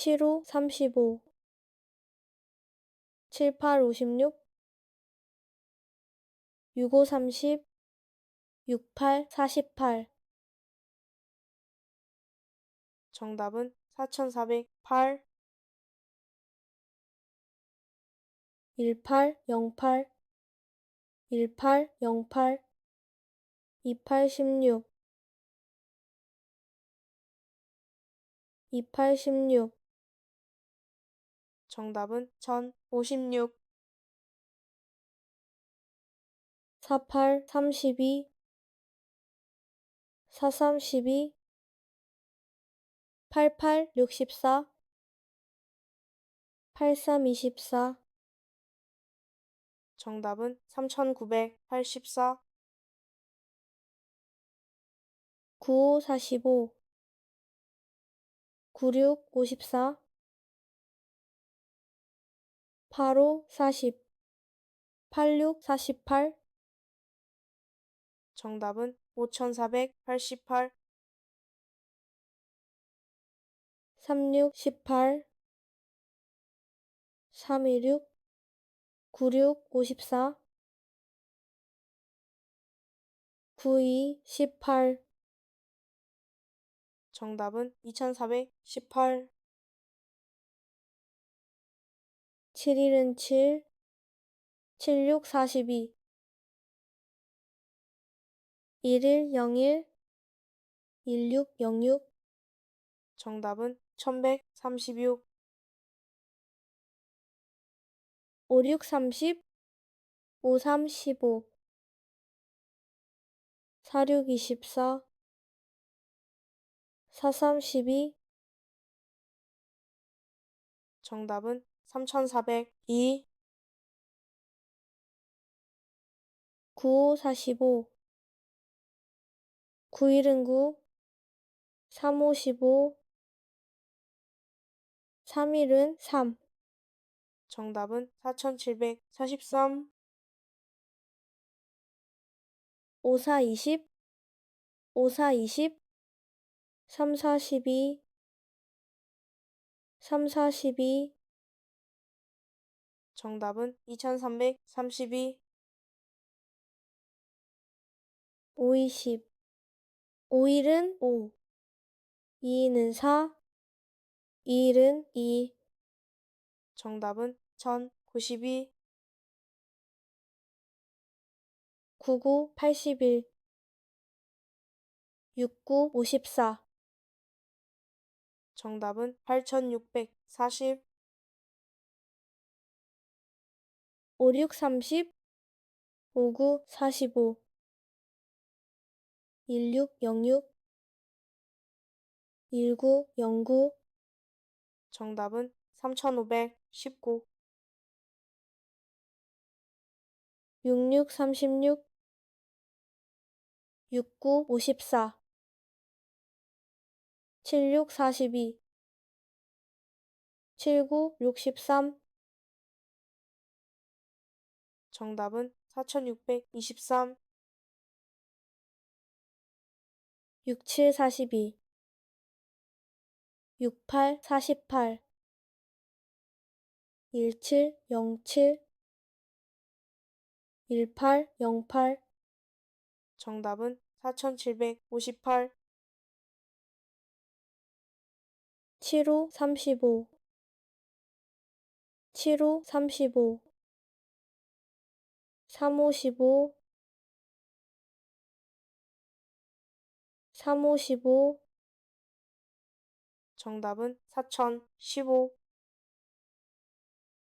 7호 35 78 56 65 30 68 48 정답은 4408 18 08 18 08 28 16 28 16 정답은 1056 48 32 43 12 88 64 83 24 정답은 3984 95 45 96 54 85 40 86 48 정답은 5488 36 18 316 96 54 92 18 정답은 2418 71은 7 76 42 11 01 16 06 정답은 1136 56 30 53 15 46 24 43 12 정답은 3402 95 45 91은 9 35 15 31은 3 정답은 4743 54 20 54 20 34 12 34 12 정답은 2332 5 20 5일은 5 2는 4 2일은 2 정답은 1092 99 81 69 54 정답은 8640 56 30 59 45 16 06 19 09 정답은 3519 66 36 69 54 76 42 79 63 정답은 4623 67 42 68 48 17 07 18 08 정답은 4758 75 35 75 35 35 15 35 15 정답은 4015